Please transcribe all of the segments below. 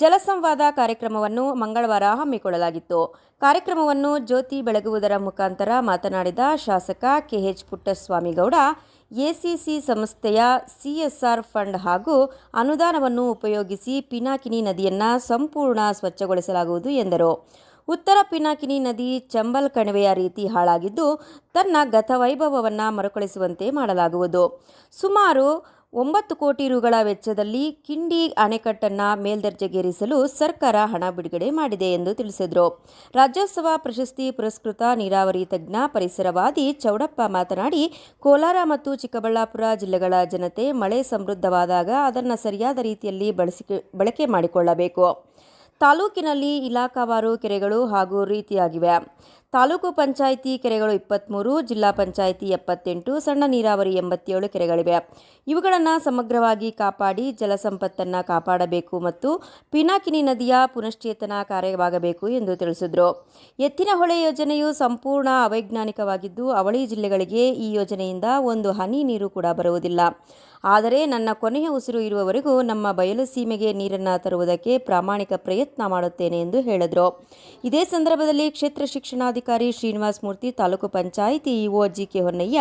ಜಲಸಂವಾದ ಕಾರ್ಯಕ್ರಮವನ್ನು ಮಂಗಳವಾರ ಹಮ್ಮಿಕೊಳ್ಳಲಾಗಿತ್ತು. ಕಾರ್ಯಕ್ರಮವನ್ನು ಜ್ಯೋತಿ ಬೆಳಗುವುದರ ಮುಖಾಂತರ ಮಾತನಾಡಿದ ಶಾಸಕ ಕೆಎಚ್ ಪುಟ್ಟಸ್ವಾಮಿಗೌಡ, ಎಸಿಸಿ ಸಂಸ್ಥೆಯ ಸಿಎಸ್ಆರ್ ಫಂಡ್ ಹಾಗೂ ಅನುದಾನವನ್ನು ಉಪಯೋಗಿಸಿ ಪಿನಾಕಿನಿ ನದಿಯನ್ನು ಸಂಪೂರ್ಣ ಸ್ವಚ್ಛಗೊಳಿಸಲಾಗುವುದು ಎಂದರು. ಉತ್ತರ ಪಿನಾಕಿನಿ ನದಿ ಚಂಬಲ್ ಕಣಿವೆಯ ರೀತಿ ಹಾಳಾಗಿದ್ದು, ತನ್ನ ಗತವೈಭವವನ್ನು ಮರುಕಳಿಸುವಂತೆ ಮಾಡಲಾಗುವುದು. ಸುಮಾರು ಒಂಬತ್ತು ಕೋಟಿ ರುಗಳ ವೆಚ್ಚದಲ್ಲಿ ಕಿಂಡಿ ಅಣೆಕಟ್ಟನ್ನು ಮೇಲ್ದರ್ಜೆಗೇರಿಸಲು ಸರ್ಕಾರ ಹಣ ಬಿಡುಗಡೆ ಮಾಡಿದೆ ಎಂದು ತಿಳಿಸಿದರು. ರಾಜ್ಯೋತ್ಸವ ಪ್ರಶಸ್ತಿ ಪುರಸ್ಕೃತ ನೀರಾವರಿ ತಜ್ಞ ಪರಿಸರವಾದಿ ಚೌಡಪ್ಪ ಮಾತನಾಡಿ, ಕೋಲಾರ ಮತ್ತು ಚಿಕ್ಕಬಳ್ಳಾಪುರ ಜಿಲ್ಲೆಗಳ ಜನತೆ ಮಳೆ ಸಮೃದ್ಧವಾದಾಗ ಅದನ್ನು ಸರಿಯಾದ ರೀತಿಯಲ್ಲಿ ಬಳಸಿಕೆ, ಬಳಕೆ ಮಾಡಿಕೊಳ್ಳಬೇಕು. ತಾಲೂಕಿನಲ್ಲಿ ಇಲಾಖಾವಾರು ಕೆರೆಗಳು ಹಾಗೂ ರೀತಿಯಾಗಿವೆ. ತಾಲೂಕು ಪಂಚಾಯಿತಿ ಕೆರೆಗಳು ಇಪ್ಪತ್ತ್ಮೂರು ಜಿಲ್ಲಾ ಪಂಚಾಯಿತಿ ಎಪ್ಪತ್ತೆಂಟು, ಸಣ್ಣ ನೀರಾವರಿ ಎಂಬತ್ತೇಳು ಕೆರೆಗಳಿವೆ. ಇವುಗಳನ್ನು ಸಮಗ್ರವಾಗಿ ಕಾಪಾಡಿ ಜಲಸಂಪತ್ತನ್ನು ಕಾಪಾಡಬೇಕು ಮತ್ತು ಪಿನಾಕಿನಿ ನದಿಯ ಪುನಶ್ಚೇತನ ಕಾರ್ಯವಾಗಬೇಕು ಎಂದು ತಿಳಿಸಿದರು. ಎತ್ತಿನಹೊಳೆ ಯೋಜನೆಯು ಸಂಪೂರ್ಣ ಅವೈಜ್ಞಾನಿಕವಾಗಿದ್ದು, ಅವಳಿ ಜಿಲ್ಲೆಗಳಿಗೆ ಈ ಯೋಜನೆಯಿಂದ ಒಂದು ಹನಿ ನೀರು ಕೂಡ ಬರುವುದಿಲ್ಲ. ಆದರೆ ನನ್ನ ಕೊನೆಯ ಉಸಿರು ಇರುವವರೆಗೂ ನಮ್ಮ ಬಯಲು ಸೀಮೆಗೆ ನೀರನ್ನು ತರುವುದಕ್ಕೆ ಪ್ರಾಮಾಣಿಕ ಪ್ರಯತ್ನ ಮಾಡುತ್ತೇನೆ ಎಂದು ಹೇಳಿದರು. ಇದೇ ಸಂದರ್ಭದಲ್ಲಿ ಕ್ಷೇತ್ರ ಶಿಕ್ಷಣಾಧಿಕಾರಿ Srinivasa Murthy, taluk panchayat EO GK Honnaiah,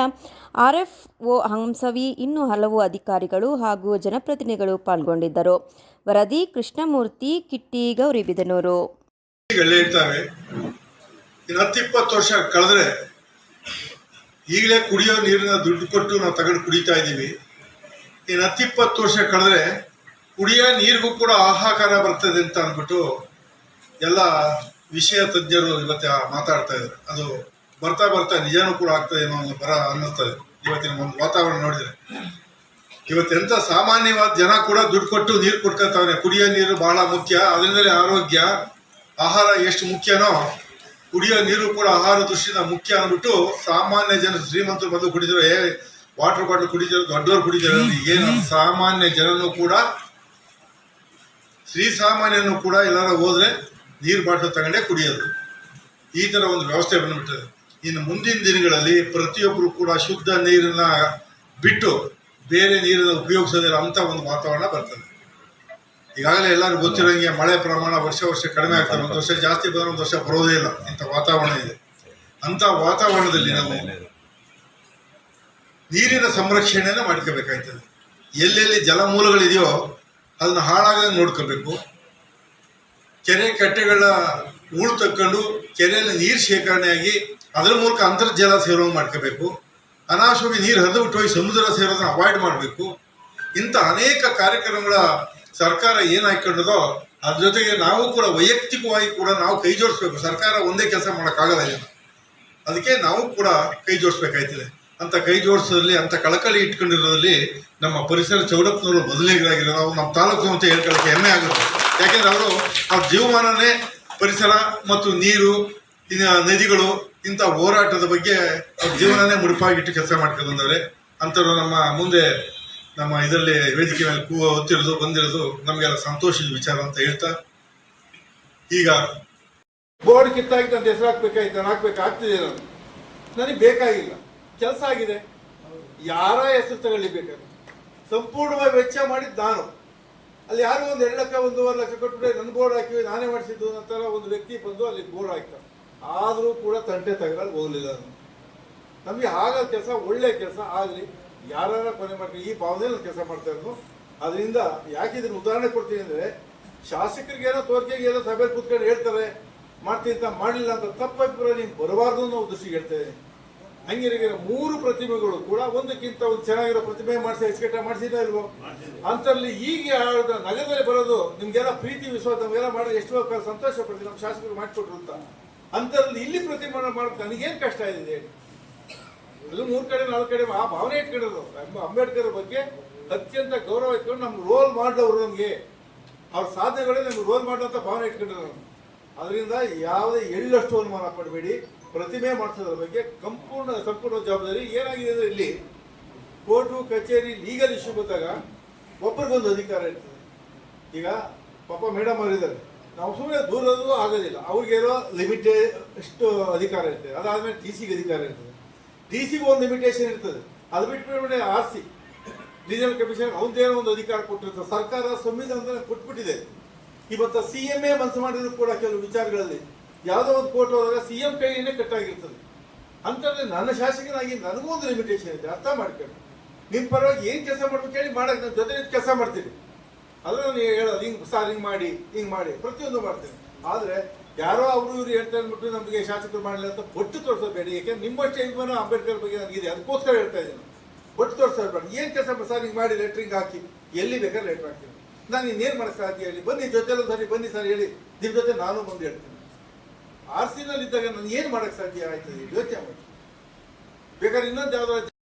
RFO Hamsavi, ಇನ್ನೂ ಹಲವು ಅಧಿಕಾರಿಗಳು ಹಾಗೂ ಜನಪ್ರತಿನಿಧಿಗಳು ಪಾಲ್ಗೊಂಡಿದ್ದರು. ವರದಿ, ಕೃಷ್ಣಮೂರ್ತಿ, ಕಿಟ್ಟಿ ಗೌರಿಬಿದನೂರು ಗಳೇ ಇರ್ತವೆ ಇನ್ನು ಹತ್ತು ವರ್ಷ ಕಳೆದ್ರೆ ಈಗಲೇ ಕುಡಿಯೋ ನೀರನ್ನ ದುಡ್ಡು ಕೊಟ್ಟು ನಾವು ತಗೊಂಡು ಕುಡಿತಾ ಇದ್ದೀವಿ. ಇನ್ನು ಹತ್ತಿಪ್ಪತ್ತು ವರ್ಷ ಕಳೆದ್ರೆ ಕುಡಿಯೋ ನೀರಿಗೂ ಕೂಡ ಆಹಾಕಾರ ಬರ್ತದೆ ಅಂತ ಅಂದ್ಬಿಟ್ಟು ಎಲ್ಲ ವಿಷಯ ತಜ್ಞರು ಇವತ್ತು ಮಾತಾಡ್ತಾ ಇದ್ದಾರೆ. ಅದು ಬರ್ತಾ ಬರ್ತಾ ನಿಜನೂ ಕೂಡ ಆಗ್ತದೆ ಏನೋ ಒಂದು ಬರ ಅನ್ನಿಸ್ತದೆ ಇವತ್ತಿನ ಒಂದು ವಾತಾವರಣ ನೋಡಿದ್ರೆ. ಇವತ್ತೆಂತ ಸಾಮಾನ್ಯವಾದ ಜನ ಕೂಡ ದುಡ್ಡು ಕೊಟ್ಟು ನೀರು ಕೊಡ್ಕೊತಾವ್ರೆ ಕುಡಿಯೋ ನೀರು ಬಹಳ ಮುಖ್ಯ. ಅದರಿಂದಲೇ ಆರೋಗ್ಯ, ಆಹಾರ ಎಷ್ಟು ಮುಖ್ಯನೋ ಕುಡಿಯೋ ನೀರು ಕೂಡ ಆಹಾರ ದೃಷ್ಟಿಯಿಂದ ಮುಖ್ಯ ಅಂದ್ಬಿಟ್ಟು ಸಾಮಾನ್ಯ ಜನ ಶ್ರೀಮಂತರು ಬಂದು ಕುಡಿದ್ರು. ಏ ವಾಟರ್ ಬಾಟಲ್ ಕುಡಿದ್ರು, ದೊಡ್ಡವರು ಕುಡಿದ್ರು ಏನು ಸಾಮಾನ್ಯ ಜನನು ಕೂಡ ಶ್ರೀ ಸಾಮಾನ್ಯನು ಕೂಡ ಎಲ್ಲಾರ ಹೋದ್ರೆ ನೀರು ಬಾಟಲ್ ತಗೊಂಡೇ ಕುಡಿಯೋದು. ಈ ಥರ ಒಂದು ವ್ಯವಸ್ಥೆ ಬಂದುಬಿಟ್ಟಿದೆ. ಇನ್ನು ಮುಂದಿನ ದಿನಗಳಲ್ಲಿ ಪ್ರತಿಯೊಬ್ಬರು ಕೂಡ ಶುದ್ಧ ನೀರನ್ನ ಬಿಟ್ಟು ಬೇರೆ ನೀರನ್ನು ಉಪಯೋಗಿಸೋದಿಲ್ಲ ಅಂತ ಒಂದು ವಾತಾವರಣ ಬರ್ತದೆ. ಈಗಾಗಲೇ ಎಲ್ಲರಿಗೂ ಗೊತ್ತಿರೋಂಗೆ ಮಳೆ ಪ್ರಮಾಣ ವರ್ಷ ವರ್ಷ ಕಡಿಮೆ ಆಗ್ತದೆ ಒಂದು ವರ್ಷ ಜಾಸ್ತಿ ಬಂದರೆ ಒಂದು ವರ್ಷ ಬರೋದೇ ಇಲ್ಲ. ಇಂಥ ವಾತಾವರಣ ಇದೆ. ಅಂಥ ವಾತಾವರಣದಲ್ಲಿ ನಾವು ನೀರಿನ ಸಂರಕ್ಷಣೆಯನ್ನು ಮಾಡ್ಕೋಬೇಕಾಯ್ತದೆ. ಎಲ್ಲೆಲ್ಲಿ ಜಲಮೂಲಗಳಿದೆಯೋ ಅದನ್ನ ಹಾಳಾಗದೆ ನೋಡ್ಕೋಬೇಕು. ಕೆರೆ ಕಟ್ಟೆಗಳ ಹೂಳು ತಕ್ಕೊಂಡು ಕೆರೆಯಲ್ಲಿ ನೀರು ಶೇಖರಣೆಯಾಗಿ ಅದರ ಮೂಲಕ ಅಂತರ್ಜಲ ಸೇರುವಂಗೆ ಮಾಡ್ಕೋಬೇಕು. ಅನಾಶವಾಗಿ ನೀರು ಹರಿದು ಬಿಟ್ಟು ಹೋಗಿ ಸಮುದ್ರ ಸೇರೋದನ್ನ ಅವಾಯ್ಡ್ ಮಾಡಬೇಕು. ಇಂಥ ಅನೇಕ ಕಾರ್ಯಕ್ರಮಗಳ ಸರ್ಕಾರ ಏನು ಹಾಕೊಂಡದೋ ಅದ್ರ ಜೊತೆಗೆ ನಾವು ಕೂಡ ವೈಯಕ್ತಿಕವಾಗಿ ಕೂಡ ನಾವು ಕೈ ಜೋಡಿಸ್ಬೇಕು. ಸರ್ಕಾರ ಒಂದೇ ಕೆಲಸ ಮಾಡೋಕ್ಕಾಗಲ್ಲ ಅದಕ್ಕೆ ನಾವು ಕೂಡ ಕೈ ಜೋಡಿಸ್ಬೇಕಾಯ್ತದೆ. ಅಂತ ಕೈ ಜೋಡಿಸೋದ್ರಲ್ಲಿ, ಅಂತ ಕಳಕಳಿ ಇಟ್ಕೊಂಡಿರೋದ್ರಲ್ಲಿ ನಮ್ಮ ಪರಿಸರ ಚೌಡಪ್ಪನವರು ಮೊದಲಿಗರಾಗಿರೋ ನಾವು ನಮ್ಮ ತಾಲೂಕು ಅಂತ ಹೇಳ್ಕೊಳ್ಳೋಕೆ ಹೆಮ್ಮೆ ಆಗುತ್ತೆ. ಯಾಕೆಂದ್ರೆ ಅವರು ಆ ಜೀವಮಾನನೇ ಪರಿಸರ ಮತ್ತು ನೀರು ನದಿಗಳು, ಇಂಥ ಹೋರಾಟದ ಬಗ್ಗೆ ಅವ್ರ ಜೀವನನೇ ಮುಡುಪಾಗಿಟ್ಟು ಕೆಲಸ ಮಾಡ್ಕೊಂಡು ಬಂದವ್ರೆ. ಅಂಥವ್ರು ನಮ್ಮ ಮುಂದೆ ನಮ್ಮ ಇದರಲ್ಲಿ ವೇದಿಕೆ ಮೇಲೆ ಕೂ ಹೊತ್ತಿರೋದು ಬಂದಿರೋದು ನಮಗೆಲ್ಲ ಸಂತೋಷದ ವಿಚಾರ ಅಂತ ಹೇಳ್ತಾ ಈಗ ಬೋರ್ಡ್ ಕಿತ್ತಾಗಿ ನನ್ನ ಹೆಸರು ಹಾಕ್ಬೇಕಾಯ್ತು? ನಾನು ಹಾಕ್ಬೇಕು? ಆಗ್ತಿದೆ ನಾನು. ನನಗೆ ಬೇಕಾಗಿಲ್ಲ. ಕೆಲಸ ಆಗಿದೆ. ಯಾರ ಹೆಸರು ತಗೊಳ್ಳಿ ಬೇಕಾದ್ರೆ ಸಂಪೂರ್ಣವಾಗಿ ವೆಚ್ಚ ಮಾಡಿದ್ದು ನಾನು. ಅಲ್ಲಿ ಯಾರೋ ಒಂದು ಎರಡು ಲಕ್ಷ, ಒಂದೂವರೆ ಲಕ್ಷ ಕೊಟ್ಟರೆ ನನ್ನ ಬೋರ್ಡ್ ಹಾಕಿವಿ ನಾನೇ ಮಾಡಿಸಿದ್ದು ನಂತರ ಒಂದು ವ್ಯಕ್ತಿ ಬಂದು ಅಲ್ಲಿ ಬೋರ್ಡ್ ಹಾಕ್ತಾರೆ ಆದರೂ ಕೂಡ ತಂಟೆ ತಗೊಳ್ಳಲು ಹೋಗಲಿಲ್ಲ ನಮಗೆ ಆಗೋ ಕೆಲಸ, ಒಳ್ಳೆ ಕೆಲಸ, ಆಗಲಿ. ಯಾರು ಕೊನೆ ಮಾಡ್ಕೊಂಡು ಈ ಭಾವನೆಯಲ್ಲಿ ಕೆಲಸ ಮಾಡ್ತಾ ಇರೋದು. ಅದರಿಂದ ಯಾಕೆ ಇದನ್ನು ಉದಾಹರಣೆ ಕೊಡ್ತೀನಿ ಅಂದರೆ ಶಾಸಕರಿಗೇನೋ ತೋರಿಕೆಗೆ ಏನೋ ಸಭೆ ಕೂತ್ಕೊಂಡು ಹೇಳ್ತಾರೆ, ಮಾಡ್ತೀನಿ ಅಂತ ಮಾಡಲಿಲ್ಲ ಅಂತ ತಪ್ಪಾಗಿ ನೀವು ಬರಬಾರ್ದು ಅನ್ನೋ ದೃಷ್ಟಿಗೆ ಹೇಳ್ತಾ ಇದ್ದೀನಿ. ಹಂಗಿರಿಗೆ ಮೂರು ಪ್ರತಿಮೆಗಳು ಕೂಡ ಒಂದಕ್ಕಿಂತ ಒಂದು ಚೆನ್ನಾಗಿರೋ ಪ್ರತಿಮೆ ಮಾಡಿಸಿ ಎಸ್ಕೇಟ ಮಾಡಿಸಿದ ಇಲ್ವೋ? ಅಂತಲ್ಲಿ ಈಗ ನಗರದಲ್ಲಿ ಬರೋದು ನಿಮ್ಗೆಲ್ಲ ಪ್ರೀತಿ, ವಿಶ್ವಾಸ, ನಮ್ಗೆಲ್ಲ ಮಾಡಿ ಎಷ್ಟು ಸಂತೋಷ ಪಡ್ತೀವಿ ನಮ್ಮ ಶಾಸಕರು ಮಾಡಿಕೊಟ್ರು ಅಂತ. ಅಂತರಲ್ಲಿ ಇಲ್ಲಿ ಪ್ರತಿಮೆ ಮಾಡೋದು ನನಗೇನು ಕಷ್ಟ ಇದೆ ಎಲ್ಲೂ ಮೂರು ಕಡೆ, ನಾಲ್ಕು ಕಡೆ, ಆ ಭಾವನೆ ಇಟ್ಕೊಂಡಿರೋದು. ಅಂಬ- ಅಂಬೇಡ್ಕರ್ ಬಗ್ಗೆ ಅತ್ಯಂತ ಗೌರವ ಇಟ್ಕೊಂಡು ನಮ್ಗೆ ರೋಲ್ ಮಾಡಿದವರು ನಮಗೆ. ಅವ್ರ ಸಾಧನೆಗಳೇ ನಮ್ಗೆ ರೋಲ್ ಮಾಡುವಂತ ಭಾವನೆ ಇಟ್ಕೊಂಡಿರೋದು. ಅದರಿಂದ ಯಾವುದೇ ಎಳ್ಳಷ್ಟು ಅನುಮಾನ ಪಡಬೇಡಿ. ಪ್ರತಿಮೆ ಮಾಡಿಸೋದ್ರ ಬಗ್ಗೆ ಸಂಪೂರ್ಣ ಸಂಪೂರ್ಣ ಜವಾಬ್ದಾರಿ ಏನಾಗಿದೆ ಅಂದ್ರೆ ಇಲ್ಲಿ ಕೋರ್ಟು, ಕಚೇರಿ ಲೀಗಲ್ ಇಶ್ಯೂ ಬಂದಾಗ ಒಬ್ಬರಿಗೊಂದು ಅಧಿಕಾರ ಇರ್ತದೆ. ಈಗ ಪಾಪ ಮೇಡಮ್ ಅವರಿದ್ದಾರೆ. ನಾವು ಸುಮ್ಮನೆ ದೂರದು ಆಗೋದಿಲ್ಲ. ಅವ್ರಿಗೇನೋ ಲಿಮಿಟೆಡ್ ಎಷ್ಟು ಅಧಿಕಾರ ಇರ್ತದೆ. ಅದಾದಮೇಲೆ ಡಿ ಸಿಗೆ ಅಧಿಕಾರ ಇರ್ತದೆ. ಡಿ ಸಿಗೆ ಒಂದು ಲಿಮಿಟೇಷನ್ ಇರ್ತದೆ. ಅದು ಬಿಟ್ಬಿಟ್ಟು ಆರ್ ಸಿ ರೀಜನಲ್ ಕಮಿಷನ್ ಅವನದೇನೋ ಒಂದು ಅಧಿಕಾರ ಕೊಟ್ಟಿರ್ತದೆ ಸರ್ಕಾರ ಸಂವಿಧಾನದಲ್ಲಿ ಕೊಟ್ಬಿಟ್ಟಿದೆ. ಇವತ್ತು ಸಿ ಎಂ ಎ ಮನಸ್ಸು ಮಾಡಿದ್ರು ಕೂಡ ಕೆಲವು ವಿಚಾರಗಳಲ್ಲಿ ಯಾವುದೋ ಒಂದು ಕೋರ್ಟ್ ಹೋದಾಗ ಸಿ ಎಂ ಕೈಯೇ ಕಟ್ಟಾಗಿರ್ತದೆ. ಅಂತಂದ್ರೆ ನನ್ನ ಶಾಸಕನಾಗಿ ನನಗೂ ಒಂದು ಲಿಮಿಟೇಷನ್ ಇದೆ, ಅರ್ಥ ಮಾಡ್ಕೊಂಡು ನಿಮ್ಮ ಪರವಾಗಿ ಏನು ಕೆಲಸ ಮಾಡ್ಬೇಕು ಹೇಳಿ ಮಾಡಕ್ಕೆ ನನ್ನ ಜೊತೆ ಕೆಲಸ ಮಾಡ್ತೀನಿ ಅಲ್ಲ ನಾನು ಹೇಳೋದು, ಹಿಂಗೆ ಸಾರ್, ಹಿಂಗೆ ಮಾಡಿ ಹಿಂಗೆ ಮಾಡಿ, ಪ್ರತಿಯೊಂದು ಮಾಡ್ತೀನಿ. ಆದರೆ ಯಾರೋ ಅವರು ಇವರು ಹೇಳ್ತಾ ಅಂದ್ಬಿಟ್ಟು ನಮಗೆ ಶಾಸಕರು ಮಾಡಲಿಲ್ಲ ಅಂತ ಒಟ್ಟು ತೋರಿಸೋಬೇಡಿ ಯಾಕೆಂದ್ರೆ ನಿಮ್ಮಷ್ಟೇ ಇಲ್ವನೋ ಅಂಬೇಡ್ಕರ್ ಬಗ್ಗೆ ನನಗಿದೆ ಅದಕ್ಕೋಸ್ಕರ ಹೇಳ್ತಾ ಇದ್ದೀನಿ. ಒಟ್ಟು ತೋರಿಸೋಬೇಡ ಏನು ಕೆಲಸ ಸರ್, ಹಿಂಗೆ ಮಾಡಿ ಲೆಟ್ರಿಂಗ್ ಹಾಕಿ. ಎಲ್ಲಿ ಬೇಕಾದ್ರೆ ಲೆಟ್ರ್ ಹಾಕ್ತೀನಿ. ನಾನು ಇನ್ನೇನು ಮಾಡಕ್ಕೆ ಸಾಧ್ಯ ಹೇಳಿ? ಬನ್ನಿ ಜೊತೆಲ್ಲ ಸರಿ, ಬನ್ನಿ ಸರ್, ಹೇಳಿ. ನಿಮ್ಮ ಜೊತೆ ನಾನು ಬಂದು ಹೇಳ್ತೀನಿ. ಆರ್ ಇದ್ದಾಗ ನಾನು ಏನು ಮಾಡೋಕೆ ಸಾಧ್ಯ ಆಯ್ತು? ಯೋಚನೆ ಮಾಡಿ ಬೇಕಾದ್ರೆ ಇನ್ನೊಂದು ಯಾವ್ದಾದ್ರು